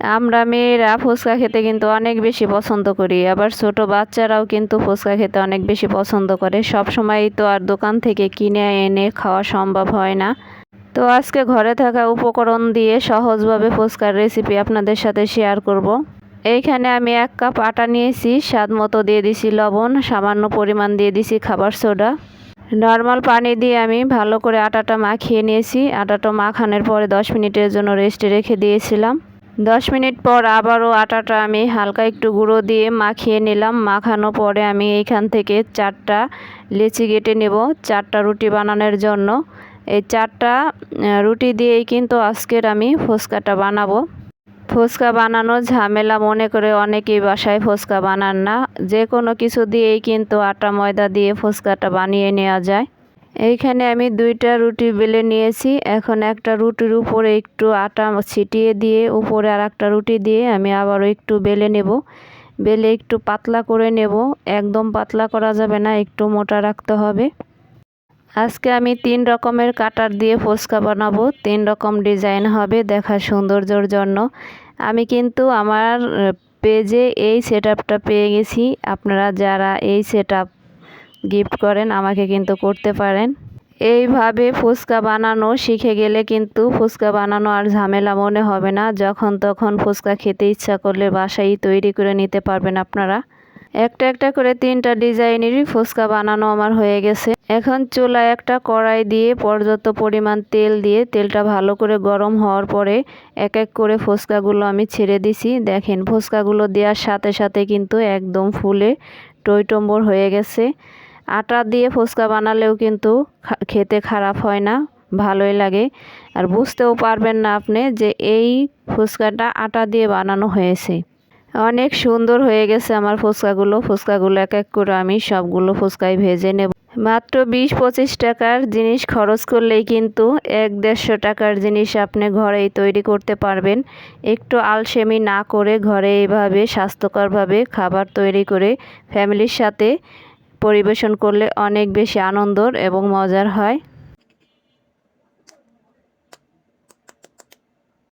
আমরা মেয়েরা ফুচকা খেতে কিন্তু অনেক বেশি পছন্দ করি। আবার ছোট বাচ্চারাও কিন্তু ফুচকা খেতে অনেক বেশি পছন্দ করে। সব সময় তো আর দোকান থেকে কিনে এনে খাওয়া সম্ভব হয় না। তো আজকে ঘরে থাকা উপকরণ দিয়ে সহজভাবে ফুচকার রেসিপি আপনাদের সাথে শেয়ার করব। এইখানে আমি এক কাপ আটা নিয়েছি, স্বাদ মতো দিয়ে দিছি লবণ, সামান্য পরিমাণ দিয়ে দিছি খাবার সোডা। নর্মাল পানি দিয়ে আমি ভালো করে আটাটা মাখিয়ে নিয়েছি। আটাটা মাখানোর পরে দশ মিনিটের জন্য রেস্টে রেখে দিয়েছিলাম। দশ মিনিট পর আবারও আটাটা আমি হালকা একটু গুঁড়ো দিয়ে মাখিয়ে নিলাম। মাখানো পরে আমি এইখান থেকে চারটা লেচি কেটে নেব, চারটা রুটি বানানোর জন্য। এই চারটা রুটি দিয়েই কিন্তু আজকের আমি ফুচকাটা বানাবো। ফুচকা বানানো ঝামেলা মনে করে অনেকেই বাসায় ফুচকা বানান না। যে কোনো কিছু দিয়েই কিন্তু আটা ময়দা দিয়ে ফুচকাটা বানিয়ে নেওয়া যায়। এইখানে আমি দুইটা রুটি বেলে নিয়েছি। এখন একটা রুটির উপরে একটু আটা ছিটিয়ে দিয়ে, উপরে আর একটা রুটি দিয়ে আমি আবারও একটু বেলে নেব। বেলে একটু পাতলা করে নেব। একদম পাতলা করা যাবে না, একটু মোটা রাখতে হবে। আজকে আমি তিন রকমের কাটার দিয়ে ফুচকা বানাবো। তিন রকম ডিজাইন হবে দেখা সৌন্দর্যর জন্য। আমি কিন্তু আমার পেজে এই সেট পেয়ে গেছি। আপনারা যারা এই সেট গিফট করেন, আমাকে কিন্তু করতে পারেন। এইভাবে ফুচকা বানানো শিখে গেলে কিন্তু ফুচকা বানানো আর ঝামেলা মনে হবে না। যখন তখন ফুচকা খেতে ইচ্ছা করলে বাসায় তৈরি করে নিতে পারবেন আপনারা। একটা একটা করে তিনটা ডিজাইনেরই ফুচকা বানানো আমার হয়ে গেছে। এখন চুলায় একটা কড়াই দিয়ে পর্যাপ্ত পরিমাণ তেল দিয়ে তেলটা ভালো করে গরম হওয়ার পরে এক এক করে ফুচকাগুলো আমি ছেড়ে দিছি। দেখেন, ফুচকাগুলো দেওয়ার সাথে সাথে কিন্তু একদম ফুলে টইটম্বর হয়ে গেছে। আটা দিয়ে ফুচকা বানালেও কিন্তু খেতে খারাপ হয় না, ভালোই লাগে। আর বুঝতেও পারবেন না আপনি যে এই ফুচকাটা আটা দিয়ে বানানো হয়েছে। অনেক সুন্দর হয়ে গেছে আমার ফুচকাগুলো। ফুচকাগুলো এক এক করে আমি সবগুলো ফুচকাই ভেজে নেব। মাত্র বিশ পঁচিশ টাকার জিনিস খরচ করলেই কিন্তু এক দেড়শো টাকার জিনিস আপনি ঘরেই তৈরি করতে পারবেন। একটু আলসেমি না করে ঘরে এইভাবে স্বাস্থ্যকরভাবে খাবার তৈরি করে ফ্যামিলির সাথে পরিবেশন করলে অনেক বেশি আনন্দর এবং মজার হয়।